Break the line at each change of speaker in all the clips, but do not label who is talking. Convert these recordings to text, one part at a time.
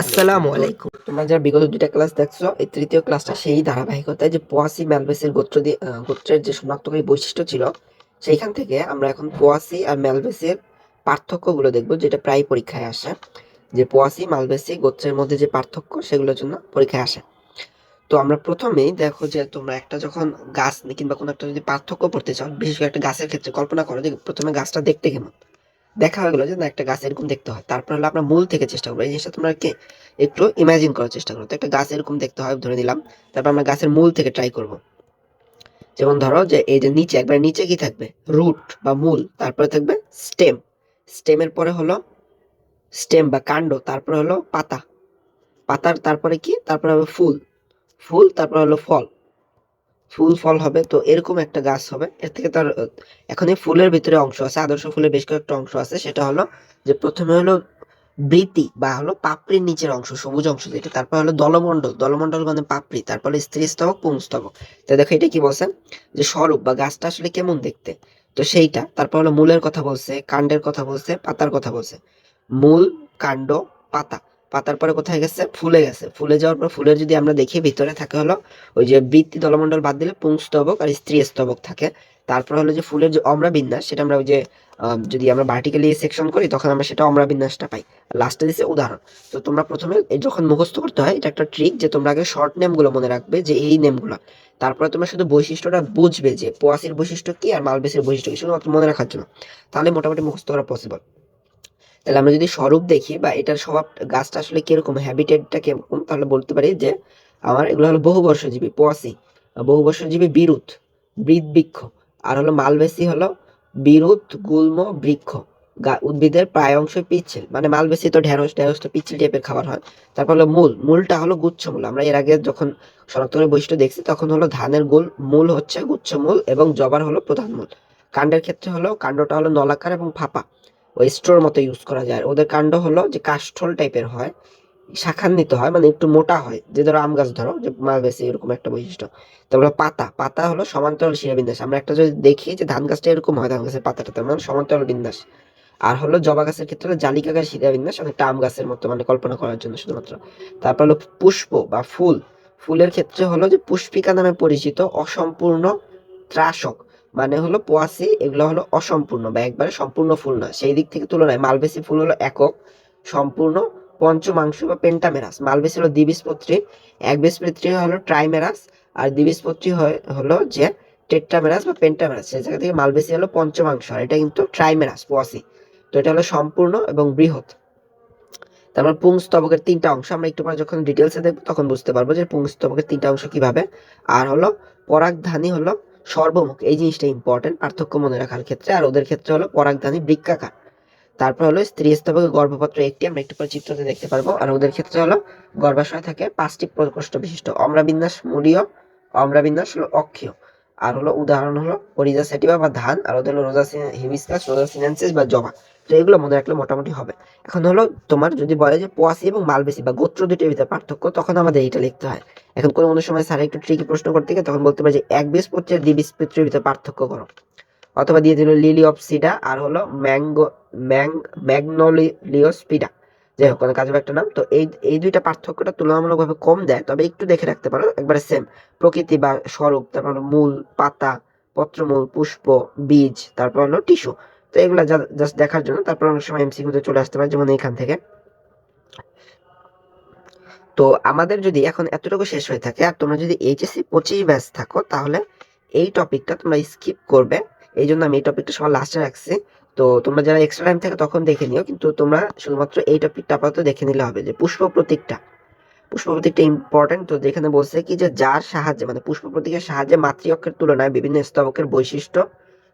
আসসালামু আলাইকুম। তোমরা যারা বিগত দুইটা ক্লাস দেখছ এই তৃতীয় ক্লাসটা সেই ধারাবাহিকতায় যে পোয়াসি ম্যালবেসের গোত্র দিয়ে গোত্রের যে শনাক্তকারী বৈশিষ্ট্য ছিল সেইখান থেকে আমরা এখন পোয়াসি আর পার্থক্যগুলো দেখব যেটা প্রায় পরীক্ষায় আসে। যে পোয়াসি মালবেসি গোত্রের মধ্যে যে পার্থক্য সেগুলোর জন্য পরীক্ষায় আসে। তো আমরা প্রথমেই দেখো যে তোমরা একটা যখন গাছ কিংবা কোনো একটা যদি পার্থক্য পড়তে চাও বিশেষ করে একটা গাছের ক্ষেত্রে কল্পনা করো যে প্রথমে গাছটা দেখতে কেমন। দেখা হয়ে গেলো যে না, একটা গাছ এরকম দেখতে হয়। তারপর হলো আমরা মূল থেকে চেষ্টা করব। এই জিনিসটা তোমরা কি একটু ইমাজিন করার চেষ্টা করো। তো একটা গাছ এরকম দেখতে হয়, ধরে নিলাম। তারপর আমরা গাছের মূল থেকে ট্রাই করব। যেমন ধরো যে এই যে নিচে, একবার নিচে কি থাকবে? রুট বা মূল। তারপরে থাকবে স্টেম স্টেমের পরে হলো স্টেম বা কাণ্ড। তারপরে হলো পাতা। পাতার তারপরে কি? তারপরে হবে ফুল। ফুল, তারপরে হলো ফল। ফুল ফল হবে তো এরকম একটা গাছ হবে। এর থেকে তার আহ, এখন ফুলের ভিতরে অংশ আছে আদর্শ ফুলের বেশ কয়েকটা অংশ আছে। সেটা হলো যে প্রথমে হলো বৃতি বা হলো পাপড়ির নিচের অংশ সবুজ অংশ যেটা তারপর হলো দলমণ্ডল। দলমণ্ডল মানে পাপড়ি তারপরে স্ত্রী স্তবক পুংস্তবক তো দেখো এটা কি বলছে? যে স্বরূপ বা গাছটা আসলে কেমন দেখতে? তো সেইটা তারপর হলো মূলের কথা বলছে কাণ্ডের কথা বলছে পাতার কথা বলছে। মূল কাণ্ড পাতা। পাতার পরে কোথায় গেছে? ফুলে গেছে। ফুলে যাওয়ার পর ফুলের যদি আমরা দেখি, ভিতরে থাকে হলো ওই যে বৃত্তি দলমণ্ডল বাদ দিলে পুংস্তবক আর স্ত্রী স্তবক থাকে। তারপর হলো যে ফুলের যে অমরা বিন্যাস সেটা আমরা ওই যে যদি আমরা ভার্টিক্যালি সেকশন করি, তখন আমরা সেটা অমরা বিন্যাসটা পাই লাস্টে দিচ্ছে উদাহরণ। তো তোমরা প্রথমে যখন মুখস্থ করতে হয়, এটা একটা ট্রিক যে তোমরা আগে শর্ট নেমগুলো মনে রাখবে যে এই নেমগুলো। তারপরে তোমরা শুধু বৈশিষ্ট্যটা বুঝবে যে পোয়াসির বৈশিষ্ট্য কি আর মালবেসের বৈশিষ্ট্য কি, শুধুমাত্র মনে রাখার জন্য। তাহলে মোটামুটি মুখস্থ করা পসিবল তাহলে আমরা যদি স্বরূপ দেখি বা এটার স্বভাব, গাছটা আসলে কীরকম হ্যাবিটেটটা কীরকম, তাহলে বলতে পারি যে আমার এগুলো হলো বহুবর্ষজীবী পোয়াসি বহুবর্ষজীবী বিরুৎ বৃত বৃক্ষ। আর হলো মালবেসি হলো বিরুৎ, গুল্ম, বৃক্ষ। উদ্ভিদের প্রায় অংশই পিচ্ছিল। মানে মালবেসি তো ঢেঁড়স ঢেঁড়সটা পিচ্ছিল টাইপের খাবার হয়। তারপর হলো মূল, মূলটা হলো গুচ্ছমূল আমরা এর আগে যখন শনাক্তকারী বৈশিষ্ট্য দেখছি, তখন হলো ধানের গোল মূল হচ্ছে গুচ্ছমূল এবং জবার হলো প্রধান মূল। কাণ্ডের ক্ষেত্রে হলো কাণ্ডটা হলো নলাকার এবং ফাঁপা। ওই স্টোর মতো ইউজ করা যায়। ওদের কাণ্ড হলো যে কাষ্ঠল টাইপের হয়, শাখান্বিত হয় মানে একটু মোটা হয়। যে ধরো আম গাছ ধরো, যে মালবেসি এরকম একটা বৈশিষ্ট্য। তারপর পাতা। পাতা হলো সমান্তরাল শিরাবিন্যাস আমরা একটা যদি দেখি যে ধান গাছটা এরকম হয়, ধান গাছের পাতাটা, তার মানে সমান্তরাল বিন্যাস। আর হলো জবা গাছের ক্ষেত্রে জালিকাকার শিরাবিন্যাস অনেকটা আম গাছের মতো মানে কল্পনা করার জন্য শুধুমাত্র। তারপর হলো পুষ্প বা ফুল। ফুলের ক্ষেত্রে হলো যে পুষ্পিকা নামে পরিচিত অসম্পূর্ণ ত্রাসক। মানে হলো পোয়াসি, এগুলো হলো অসম্পূর্ণ বা একবারে সম্পূর্ণ ফুল না সেই দিক থেকে তুলনায় মালবেসি ফুল হলো একক, সম্পূর্ণ পঞ্চমাংশ বা পেন্টামেরাস। মালবেসি হলো দ্বিবীজপত্রী একবীজপত্রী হলো ট্রাইমেরাস আর দ্বিবীজপত্রী হলো যে টেট্রামেরাস বা পেন্টামেরাস। সেই জায়গা থেকে মালবেসি হলো পঞ্চমাংশ আর এটা কিন্তু ট্রাইমেরাস, পোয়াসি। তো এটা হলো সম্পূর্ণ এবং বৃহৎ। তারপর পুংস্তবকের তিনটা অংশ, আমরা একটু পরে যখন ডিটেলসে দেখব তখন বুঝতে পারব যে পুংস্তবকের তিনটা অংশ কীভাবে। আর হলো পরাগধানী হলো সর্বমুখ, এই জিনিসটা ইম্পর্টেন্ট পার্থক্য মনে রাখার ক্ষেত্রে। আর ওদের ক্ষেত্রে হলো পরাগধানী বৃক্ষাকার। তারপর হলো স্ত্রী স্তবক গর্ভপত্র একটি, আমরা একটু পরে চিত্রতে দেখতে পারব। আর ওদের ক্ষেত্রে হলো গর্ভাশয় থাকে পাঁচটি প্রকোষ্ঠ বিশিষ্ট অম্রাবিন্যাস মূলীয় অম্রাবিন্যাস হলো অক্ষীয়। আর হলো উদাহরণ হলো পরিজা সেটিভা বা ধান, আর ওদের হলো রোজা হিবিসকাস রোজা সিনেন্সিস বা জবা। তো এগুলো মনে রাখলে মোটামুটি হবে। এখন হলো তোমার যদি বলে যে পোয়াসি এবং মালবেসি বা গোত্র দুটির ভিতরে পার্থক্য, তখন আমাদের এইটা লিখতে হয়। এখন কোনো কোনো সময় স্যার একটু ট্রিকি প্রশ্ন করতে গিয়ে তখন বলতে পারে যে এক বীজপত্রের দ্বিবীজপত্রের ভিতরে পার্থক্য করো। অথবা দিয়ে দিল লিলি অফ সিডা আর হলো ম্যাঙ্গো, ম্যাং ম্যাগনোলিওস্পিডা যাই হোক, কোনো কাজের একটা নাম। তো এই এই দুইটা পার্থক্যটা তুলনামূলকভাবে কম দেয়, তবে একটু দেখে রাখতে পারো, একবারে সেম প্রকৃতি বা স্বরূপ, তারপর মূল, পাতা, পত্রমূল, পুষ্প, বীজ, তারপর হলো টিস্যু। তো এগুলা জাস্ট দেখার জন্য তারপর অনেক সময় এমসিকিউতে চলে আসতে পারে, যেমন এখান থেকে। তো আমাদের যদি এখন এতটুকু শেষ হয়ে থাকে, আর তোমরা যদি এইচএসসি পঁচিশ ব্যাচ থাকো, তাহলে এই টপিকটা তোমরা স্কিপ করবে। এই জন্য আমি এই টপিকটা সবার লাস্টে রাখছি। তো তোমরা যারা এক্সট্রা টাইম থাকে তখন দেখে নিও, কিন্তু তোমরা শুধুমাত্র এই টপিকটা আপাতত দেখে নিলে হবে যে পুষ্প প্রতীকটা। পুষ্প প্রতীকটা ইম্পর্টেন্ট তো যেখানে বলছে কি যে যার সাহায্যে মানে পুষ্প প্রতীকের সাহায্যে মাতৃ অক্ষের তুলনায় বিভিন্ন স্তবকের বৈশিষ্ট্য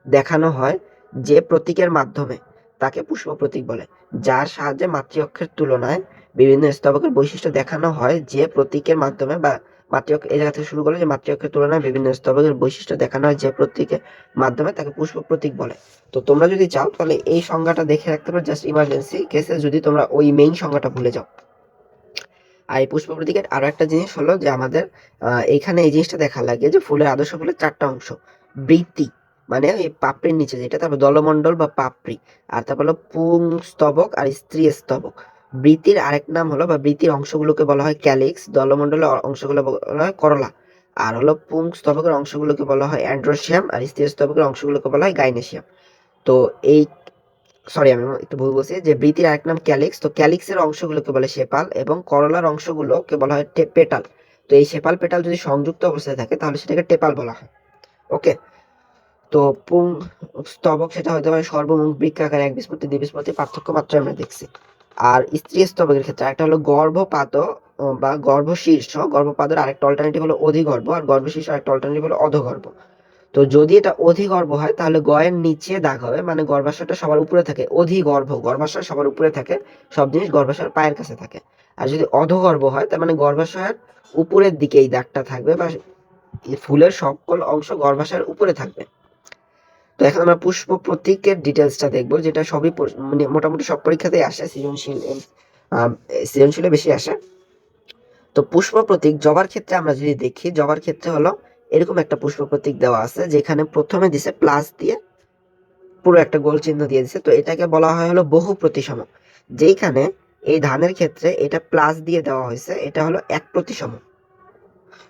দেখানো হয়। যে প্রতীকের মাধ্যমে তাকে পুষ্প প্রতীক বলে যার সাহায্যে মাতৃ অক্ষের তুলনায় বিভিন্ন স্তবকের বৈশিষ্ট্য দেখানো হয় যে প্রতীকের মাধ্যমে বা মাতৃ অক্ষ এই জায়গা থেকে শুরু করলে যে মাতৃ অক্ষের তুলনায় বিভিন্ন স্তবকের বৈশিষ্ট্য দেখানো হয় যে প্রতীকের মাধ্যমে তাকে পুষ্প প্রতীক বলে। তো তোমরা যদি চাও তাহলে এই সংজ্ঞাটা দেখে রাখতে পারো জাস্ট ইমার্জেন্সি কেসে যদি তোমরা ওই মেইন সংজ্ঞাটা ভুলে যাও। আর এই পুষ্প প্রতীকের আরও একটা জিনিস হলো যে আমাদের আহ, এইখানে এই জিনিসটা দেখা লাগে যে ফুলের আদর্শ ফুলের চারটা অংশ বৃত্তি। মানে এই পাপড়ির নিচে যেটা তারপর দলমণ্ডল বা পাপড়ি, আর তারপর হলো পুং স্তবক আর স্ত্রী স্তবক। বৃত্তির আরেক নাম হলো বা বৃত্তির অংশগুলোকে বলা হয় ক্যালিক্স, দলমণ্ডলের অংশগুলো বলা হয় করলা, আর হলো পুংস স্তবকের অংশগুলোকে বলা হয় অ্যান্ড্রোসিয়াম, আর স্থির স্তবকের অংশগুলোকে বলা হয় গাইনেসিয়াম। তো এই, সরি আমি একটু ভুল বলছি, যে বৃত্তির আরেক নাম ক্যালিক্স, তো ক্যালিক্সের অংশগুলোকে বলে সেপাল এবং করলার অংশগুলোকে বলা হয় পেটাল তো এই সেপাল পেটাল যদি সংযুক্ত অবস্থায় থাকে, তাহলে সেটাকে টেপাল বলা হয়। ওকে? তো পুং স্তবক সেটা হতে পারে সর্বমুখ বৃক্ষাকার এক বিস্মৃতি দ্বিবীজপতি পার্থক্য মাত্র আমরা দেখছি। আর স্ত্রী স্তবকের ক্ষেত্রে একটা হলো গর্ভপাত বা গর্ভশীর্ষ। গর্ভপাতের আরেকটা অল্টারনেটিভ হলো অধিগর্ভ, আর গর্ভশীর্ষ আরেকটা অল্টারনেটিভ হলো অধগর্ভ। তো যদি এটা অধিগর্ভ হয়, তাহলে গয়ের নিচে দাগ হবে মানে গর্ভাশয়টা সবার উপরে থাকে। অধিগর্ভ, গর্ভাশয় সবার উপরে থাকে, সব জিনিস গর্ভাশয়ের পায়ের কাছে থাকে। আর যদি অধগর্ভ হয়, তার মানে গর্ভাশয়ের উপরের দিকে এই দাগটা থাকবে, বা ফুলের সকল অংশ গর্ভাশয়ের উপরে থাকবে। এখন আমরা পুষ্প প্রতীকের ডিটেলসটা দেখব, যেটা সবই মানে মোটামুটি সব পরীক্ষাতেই আসে, সৃজনশীল সৃজনশীলে বেশি আসে। তো পুষ্প প্রতীক জবার ক্ষেত্রে আমরা যদি দেখি, জবার ক্ষেত্রে হলো এরকম একটা পুষ্প প্রতীক দেওয়া আছে, যেখানে প্রথমে দিছে প্লাস দিয়ে পুরো একটা গোল চিহ্ন দিয়ে দিছে। তো এটাকে বলা হয় হলো বহু প্রতিসম। যেখানে এই ধানের ক্ষেত্রে এটা প্লাস দিয়ে দেওয়া হয়েছে, এটা হলো এক প্রতিসম।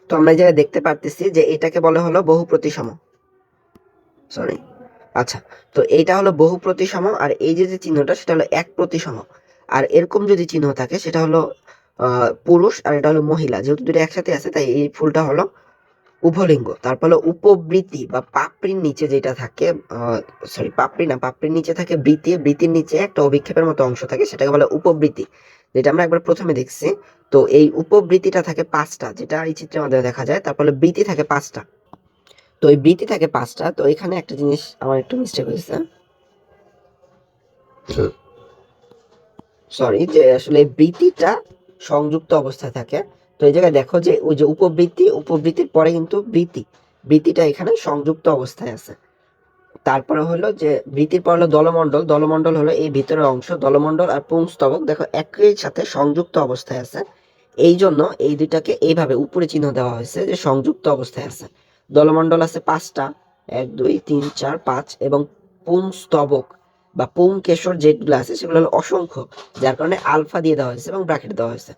তো আমরা জায়গায় দেখতে পারতেছি যে এটাকে বলে হলো বহু প্রতিসম। সরি আচ্ছা তো এইটা হলো বহু প্রতিসম আর এই যে যে চিহ্নটা, সেটা হলো এক প্রতিসম। আর এরকম যদি চিহ্ন থাকে, সেটা হলো পুরুষ আর এটা হলো মহিলা। যেহেতু দুটো একসাথে আছে, তাই এই ফুলটা হলো উভলিঙ্গ। তারপর হলো উপবৃত্তি বা পাপড়ির নিচে যেটা থাকে সরি পাপড়ি না, পাপড়ির নিচে থাকে বৃত্তি। বৃত্তির নিচে একটা অভিক্ষেপের মতো অংশ থাকে, সেটাকে বলে উপবৃত্তি, যেটা আমরা একবার প্রথমে দেখছি। তো এই উপবৃত্তিটা থাকে পাঁচটা, যেটা এই চিত্রের মাধ্যমে দেখা যায়। তারপর বৃত্তি থাকে পাঁচটা। তো এই বৃত্তি থাকে পাঁচটা। তো এখানে একটা জিনিস আমার একটু মিস্টেক হয়েছে। সরি যে আসলে বৃত্তিটা সংযুক্ত অবস্থায় থাকে। তো এই জায়গায় দেখো যে ওই যে উপবৃত্তি উপবৃত্তির পরে কিন্তু বৃত্তি বৃত্তিটা এখানে সংযুক্ত অবস্থায় আছে। তারপরে হলো যে বৃত্তির পর হলো দলমণ্ডল। দলমণ্ডল হলো এই ভিতরের অংশ। দলমণ্ডল আর পুংস্তবক দেখো একই সাথে সংযুক্ত অবস্থায় আছে। এই জন্য এই দুইটাকে এইভাবে উপরে চিহ্ন দেওয়া হয়েছে যে সংযুক্ত অবস্থায় আছে। দলমণ্ডল আছে পাঁচটা। এক, দুই, তিন, চার, পাঁচ এবং পুংস্তবক বা পুং কেশর যেগুলো আছে সেগুলো হলো অসংখ্য, যার কারণে আলফা দিয়ে দেওয়া হয়েছে এবং ব্র্যাকেট দেওয়া হয়েছে।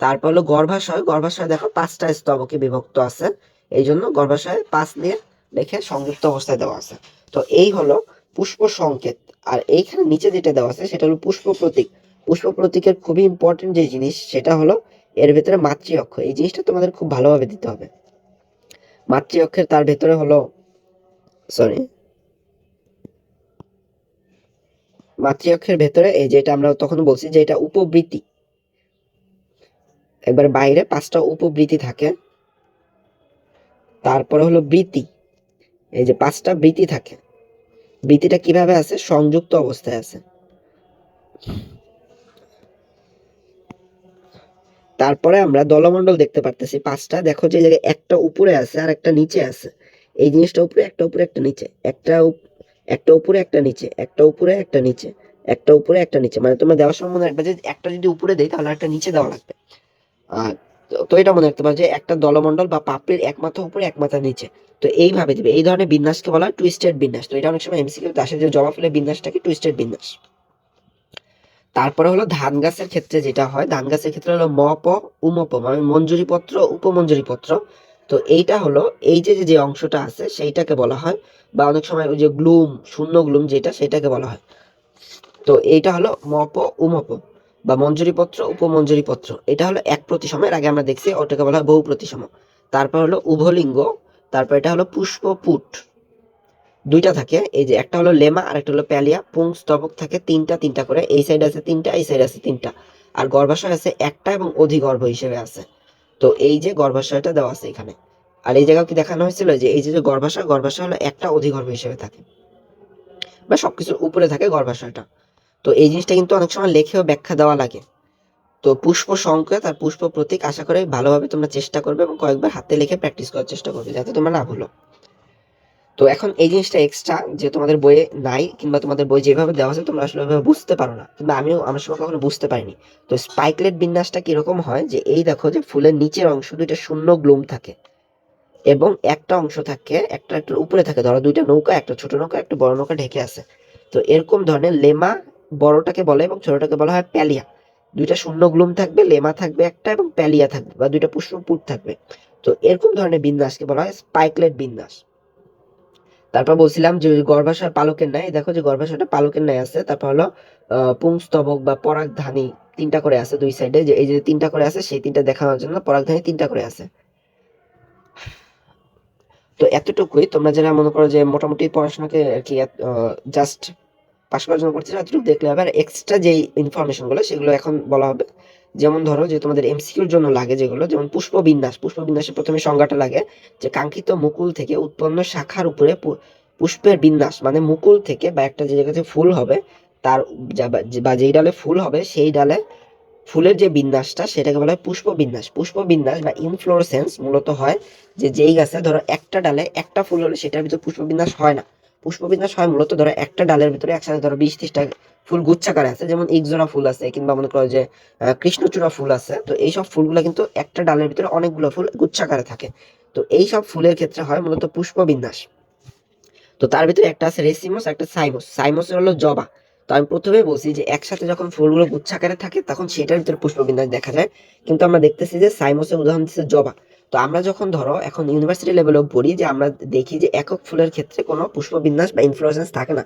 তারপর হলো গর্ভাশয়। গর্ভাশয় দেখো পাঁচটা স্তবকে বিভক্ত আছে এই জন্য গর্ভাশয় পাঁচ দিয়ে লিখে সংযুক্ত অবস্থায় দেওয়া আছে। তো এই হলো পুষ্প সংকেত। আর এইখানে নিচে যেটা দেওয়া আছে সেটা হলো পুষ্প প্রতীক। পুষ্প প্রতীকের খুবই ইম্পর্টেন্ট যে জিনিস সেটা হলো এর ভেতরে মাতৃ অক্ষ। এই জিনিসটা তোমাদের খুব ভালোভাবে দিতে হবে। মাতৃ অক্ষের তার ভেতরে হলো সরি মাতৃ অক্ষের ভেতরে, এই যেটা আমরা তখন বলছি যে এটা উপবৃত্তি। একবার বাইরে পাঁচটা উপবৃত্তি থাকে। তারপরে হলো বৃত্তি। এই যে পাঁচটা বৃত্তি থাকে। বৃত্তিটা কীভাবে আছে সংযুক্ত অবস্থায় আছে তারপরে আমরা দলমণ্ডল দেখতে পারতেছি পাঁচটা। দেখো যে জায়গায় একটা উপরে আছে আর একটা নিচে আছে। এই জিনিসটা উপরে, একটা উপরে, একটা নিচে। একটা একটা উপরে, একটা নিচে। একটা উপরে, একটা নিচে। একটা উপরে, একটা নিচে। মানে তোমরা দেওয়ার সময় মনে রাখবে যে একটা যদি উপরে দেয় তাহলে একটা নিচে দেওয়া লাগবে। আর তো- এটা মনে রাখতে পারো যে একটা দলমণ্ডল বা পাপড়ির এক মাথা উপরে এক মাথা নিচে। তো এইভাবে দিবে। এই ধরনের বিন্যাসকে বলা টুইস্টেড বিন্যাস। তো এটা অনেক সময় এমসিকিউ আসে যে জবা ফুলের বিন্যাসটাকে টুইস্টেড বিন্যাস। তারপরে হলো ধান গাছের ক্ষেত্রে যেটা হয়, ধান গাছের ক্ষেত্রে হলো মপ উমপ মানে মঞ্জুরি পত্র, উপমঞ্জুরি পত্র। তো এইটা হলো এই যে, যে- অংশটা আছে, সেইটাকে বলা হয়, বা অনেক সময় ওই যে গ্লুম, শূন্য গ্লুম যেটা, সেটাকে বলা হয়। তো এইটা হলো মপ উমপ বা মঞ্জুরি পত্র, উপমঞ্জুরি পত্র। এটা হলো এক প্রতিসম আগে আমরা দেখছি, ওটাকে বলা হয় বহু প্রতিসম। তারপর হলো উভলিঙ্গ, তারপর এটা হলো পুষ্পপুট। দুইটা থাকে, এই যে একটা হলো লেমা আর একটা হলো প্যালিয়া, পুং স্তবক থাকে তিনটা তিনটা করে, এই সাইড আছে তিনটা, এই সাইড আছে তিনটা। আর গর্ভাশয় আছে একটা এবং অধিগর্ভ হিসেবে আছে। তো এই যে গর্ভাশয়টা দেওয়া আছে এখানে। আর এই জায়গাও কি দেখানো হয়েছিল যে এই যে গর্ভাশয় গর্ভাশয় হলো একটা অধিগর্ভ হিসেবে থাকে। বা সবকিছুর উপরে থাকে গর্ভাশয়টা। তো এই জিনিসটা কিন্তু অনেক সময় লেখেও ব্যাখ্যা দেওয়া লাগে। তো পুষ্প সংকেত আর পুষ্প প্রতীক আশা করে ভালোভাবে তোমরা চেষ্টা করবে এবং কয়েকবার হাতে লিখে প্র্যাকটিস করার চেষ্টা করবে, যাতে তোমরা না ভুলো। তো এখন এই জিনিসটা এক্সট্রা যে তোমাদের বইয়ে নাই কিংবা তোমাদের বই যেভাবে দেওয়া আছে, তোমরা আসলে ওইভাবে বুঝতে পারো না। কিংবা আমিও আমার সময় কখনো বুঝতে পারিনি। তো স্পাইকলেট বিন্যাসটা কীরকম হয় যে, এই দেখো যে ফুলের নিচের অংশ দুইটা শূন্য গ্লুম থাকে এবং একটা অংশ থাকে, একটা একটা উপরে থাকে। ধরো দুইটা নৌকা, একটা ছোট নৌকা, একটা বড় নৌকা ঢেকে আছে। তো এরকম ধরনের লেমা বড়টাকে বলে এবং ছোটটাকে বলা হয় প্যালিয়া। দুইটা শূন্য গ্লুম থাকবে, লেমা থাকবে একটা এবং প্যালিয়া থাকবে বা দুইটা পুষ্পপুট থাকবে। তো এরকম ধরনের বিন্যাসকে বলা হয় স্পাইকলেট বিন্যাস। তারপর বলছিলাম যে গর্ভাশয় পালকের ন্যায় দেখো যে গর্ভাশয়টা পালকের ন্যায় আছে, তারপর হলো পুংস্তবক বা পরাগধানী তিনটা করে আছে দুই সাইডে যে এই যে তিনটা করে আছে, সেই তিনটা দেখানোর জন্য পরাগধানী তিনটা করে আছে। তো এতটুকুই, তোমরা যারা মনে করো যে মোটামুটি পড়াশোনাকে আর কি জাস্ট পাশ করার জন্য করতে এতটুকু দেখলে হবে আর এক্সট্রা ইনফরমেশনগুলো, সেগুলো এখন বলা হবে। যেমন ধরো যে তোমাদের এমসিকিউর জন্য লাগে যেগুলো, যেমন পুষ্প বিন্যাস পুষ্প বিন্যাসের প্রথমে সংজ্ঞাটা লাগে যে কাঙ্ক্ষিত মুকুল থেকে উৎপন্ন শাখার উপরে পুষ্পের বিন্যাস মানে মুকুল থেকে বা একটা যে জায়গাতে ফুল হবে, তার বা- বা যেই ডালে ফুল হবে, সেই ডালে ফুলের যে বিন্যাসটা, সেটাকে বলা হয় পুষ্প বিন্যাস পুষ্প বিন্যাস বা ইনফ্লোরেসেন্স মূলত হয় যে যেই গাছে ধরো একটা ডালে একটা ফুল হলে সেটার ভিতরে পুষ্প বিন্যাস হয় না। পুষ্প বিন্যাস হয় মূলত ধরো একটা ডালের ভিতরে একসাথে ধরো বিশ ত্রিশটা ফুল গুচ্ছাকারে আছে, যেমন ইকজোড়া ফুল আছে, কিংবা মনে করো যে কৃষ্ণচূড়া ফুল আছে, তো এইসব ফুলগুলো কিন্তু একটা ডালের ভিতরে অনেকগুলো ফুল গুচ্ছাকারে থাকে। তো এই সব ফুলের ক্ষেত্রে হয় মূলত পুষ্প বিন্যাস তো তার ভিতরে একটা আছে রেসিমস একটা সাইমোস। সাইমোসের হলো জবা। তো আমি প্রথমেই বলছি যে, একসাথে যখন ফুলগুলো গুচ্ছাকারে থাকে, তখন সেটার ভিতরে পুষ্পবিন্যাস দেখা যায়। কিন্তু আমরা দেখতেছি যে, সাইমোসের উদাহরণ দিচ্ছে জবা। তো আমরা যখন ধরো এখন ইউনিভার্সিটি লেভেলেও পড়ি যে আমরা দেখি যে একক ফুলের ক্ষেত্রে কোনো পুষ্পবিন্যাস বা ইনফ্লোরেসেন্স থাকে না।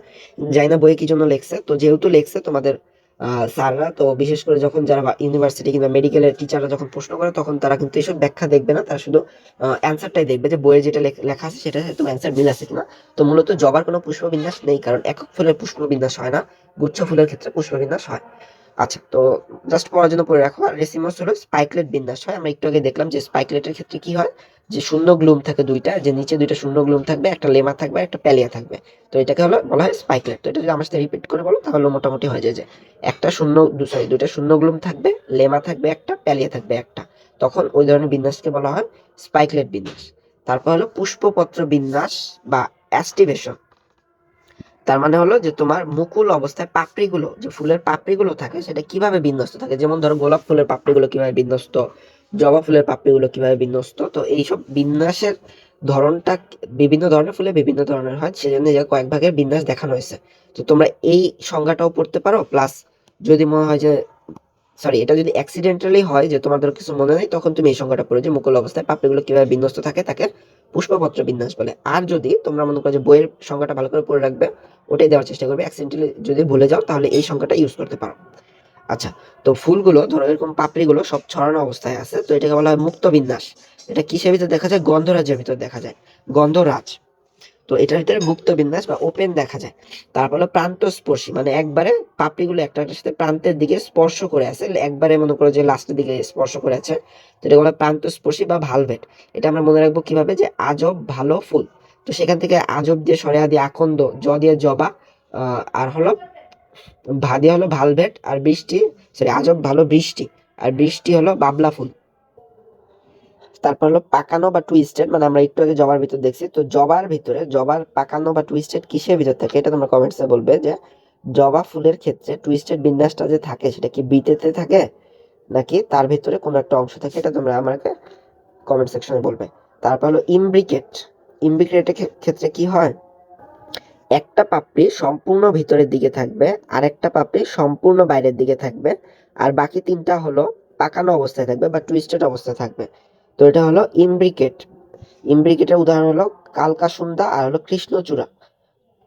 জানি না বইয়ে কি জন্য লেখছে। তো যেহেতু লেখছে তোমাদের স্যাররা, তো বিশেষ করে যখন যারা ইউনিভার্সিটি কিংবা মেডিকেলের টিচাররা যখন প্রশ্ন করে, তখন তারা কিন্তু এইসব ব্যাখ্যা দেখবে না। তারা শুধু অ্যান্সারটাই দেখবে যে বইয়ে যেটা লেখা আছে সেটা তোমার অ্যান্সার মিল আছে কিনা। তো মূলত জবার কোনো পুষ্পবিন্যাস নেই, কারণ একক ফুলের পুষ্পবিন্যাস হয় না, গুচ্ছ ফুলের ক্ষেত্রে পুষ্পবিন্যাস হয়। আচ্ছা তো জাস্ট পড়ার জন্য পড়ে রাখো। আর রেসিমস হলো স্পাইকলেট বিন্যাস। হয়, আমরা একটু আগে দেখলাম যে স্পাইকলেটের ক্ষেত্রে কি হয়? যে শূন্য গ্লুম থাকে দুইটা, যে নিচে দুইটা শূন্য গ্লুম থাকবে, একটা লেমা থাকবে, একটা প্যালিয়া থাকবে। তো এটাকে হলো, বলা হয় স্পাইকলেট তো এটা যদি আমার সাথে রিপিট করে বলো, তাহলে মোটামুটি হয়ে যায় যে একটা শূন্য সরি দুইটা শূন্য গ্লুম থাকবে, লেমা থাকবে একটা প্যালিয়া থাকবে একটা। তখন ওই ধরনের বিন্যাসকে বলা হয় স্পাইকলেট বিন্যাস। তারপর হলো পুষ্পপত্র বিন্যাস বা অ্যাস্টিভেশন। তার মানে হলো যে তোমার মুকুল অবস্থায় পাপড়িগুলো, যে ফুলের পাপড়িগুলো থাকে, সেটা কীভাবে বিন্যস্ত থাকে? যেমন ধরো গোলাপ ফুলের পাপড়িগুলো কীভাবে বিন্যস্ত, জবা ফুলের পাপড়িগুলো কীভাবে বিন্যস্ত, তো এইসব বিন্যাসের ধরনটা বিভিন্ন ধরনের ফুলে বিভিন্ন ধরনের হয়, সেজন্য কয়েক ভাগের বিন্যাস দেখানো হয়েছে। তো তোমরা এই সংজ্ঞাটাও পড়তে পারো, প্লাস যদি মনে হয় যে সরি এটা যদি অ্যাক্সিডেন্টালি হয় যে তোমাদের কিছু মনে নেই, তখন তুমি এই সংজ্ঞাটা পড়ো যে মুকুল অবস্থায় পাপড়িগুলো কীভাবে বিন্যস্ত থাকে, তাকে পুষ্পপত্র বিন্যাস বলে। আর যদি তোমরা মনে করো যে বইয়ের সংখ্যাটা ভালো করে পড়ে রাখবে, ওটাই দেওয়ার চেষ্টা করবে। অ্যাক্সিডেন্টালি যদি ভুলে যাও, তাহলে এই সংখ্যাটা ইউজ করতে পারো। আচ্ছা তো ফুলগুলো, ধরো এরকম পাপড়িগুলো সব ছড়ানো অবস্থায় আছে, তো এটাকে বলা হয় মুক্ত বিন্যাস। এটা কিসের ভিতরে দেখা যায়? গন্ধরাজের ভিতরে দেখা যায়। গন্ধরাজ। তো এটার ভিতরে মুক্ত বিন্যাস বা ওপেন দেখা যায়। তারপর হলো প্রান্তস্পর্শী মানে একবারে পাপড়িগুলো একটা সাথে প্রান্তের দিকে স্পর্শ করে আছে, একবারে মনে করো যে লাস্টের দিকে স্পর্শ করে আছে। তো এটা বলা হয় প্রান্তস্পর্শী বা ভালভেট। এটা আমরা মনে রাখব কীভাবে? যে আজব ভালো ফুল। তো সেখান থেকে আজব দিয়ে সরেয়া দিয়ে আকন্দ, জ দিয়ে জবা আর হলো ভা দিয়ে হলো ভালভেট, আর বৃষ্টি সরি আজব ভালো বৃষ্টি, আর বৃষ্টি হলো বাবলা ফুল। তারপর হলো পাকানো বা টুইস্টেড মানে আমরা একটু আগে জবার ভিতর দেখছি, তো জবার ভিতরে, জবার পাকানো বা টুইস্টেড কিসের ভিতর থাকে এটা তোমরা কমেন্টসে বলবে যে জবা ফুলের ক্ষেত্রে টুইস্টেড বিন্যাসটা যে থাকে সেটা কি বিতেতে থাকে নাকি তার ভিতরে কোনো একটা অংশ থাকে এটা তোমরা আমাকে কমেন্ট সেকশনে বলবে। তারপর হলো ইমব্রিকেট ইমব্রিকেটের ক্ষেত্রে কি হয়? একটা পাপড়ি সম্পূর্ণ ভিতরের দিকে থাকবে আর একটা পাপড়ি সম্পূর্ণ বাইরের দিকে থাকবে, আর বাকি তিনটা হলো পাকানো অবস্থায় থাকবে বা টুইস্টেড অবস্থায় থাকবে। তো এটা হলো ইমব্রিকেট। ইমব্রিকেটের উদাহরণ হলো কালকাসুন্দা আর হলো কৃষ্ণচূড়া।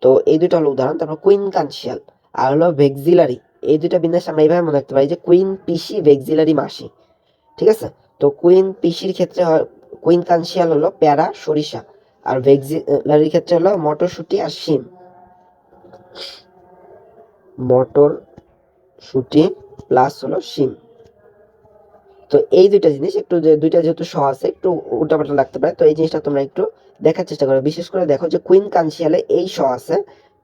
তো এই দুটো হলো উদাহরণ, তারপর কুইন কানশিয়াল আর হলো ভেক্সিলারি। এই দুটা বিন্যাস আমরা এইভাবে মনে রাখতে পারি যে কুইন পিসি, ভেক্সিলারি মাসি। ঠিক আছে? তো কুইন পিসির ক্ষেত্রে কুইন কানশিয়াল হলো প্যারা, সরিষা। আর ভেক্সিলারির ক্ষেত্রে হলো মটরশুঁটি আর শিম। মটর শুটি প্লাস হলো শিম। তো এই দুইটা জিনিস একটু যে দুইটা যেহেতু স আছে, একটু উল্টাপাল্টা লাগতে পারে। তো এই জিনিসটা তোমরা একটু দেখার চেষ্টা করো। বিশেষ করে দেখো যে কুইন কানশিয়ালে এই স আছে।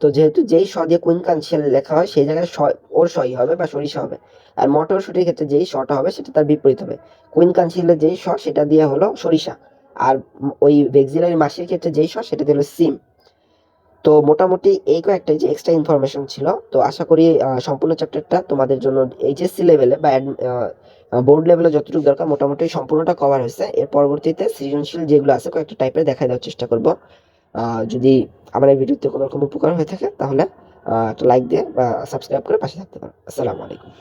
তো যেহেতু যেই স দিয়ে কুইন কানশিয়ালে লেখা হয়, সেই জায়গায় স ওর সই হবে বা সরিষা হবে। আর মটরশুটির ক্ষেত্রে যেই সটা হবে, সেটা তার বিপরীত হবে। কুইন কানশিয়ালে যেই স সেটা দিয়ে হলো সরিষা। আর ওই ভেক্সিলারি মাসির ক্ষেত্রে যেই স সেটা দিয়ে হলো সিম। তো মোটামুটি এই কয়েকটা যে এক্সট্রা ইনফরমেশন ছিল। তো আশা করি সম্পূর্ণ চ্যাপ্টারটা তোমাদের জন্য এইচএসসি লেভেলে বা বোর্ড লেভেলে যতটুকু দরকার মোটামুটি সম্পূর্ণটা কভার হয়েছে। এর পরবর্তীতে সৃজনশীল যেগুলো আছে কয়েকটা টাইপের দেখা দেওয়ার চেষ্টা করব। যদি আমার এই ভিডিওতে কোনো রকম উপকার হয়ে থাকে তাহলে একটা লাইক দিয়ে বা সাবস্ক্রাইব করে পাশে থাকতে পারো। আসসালামু আলাইকুম।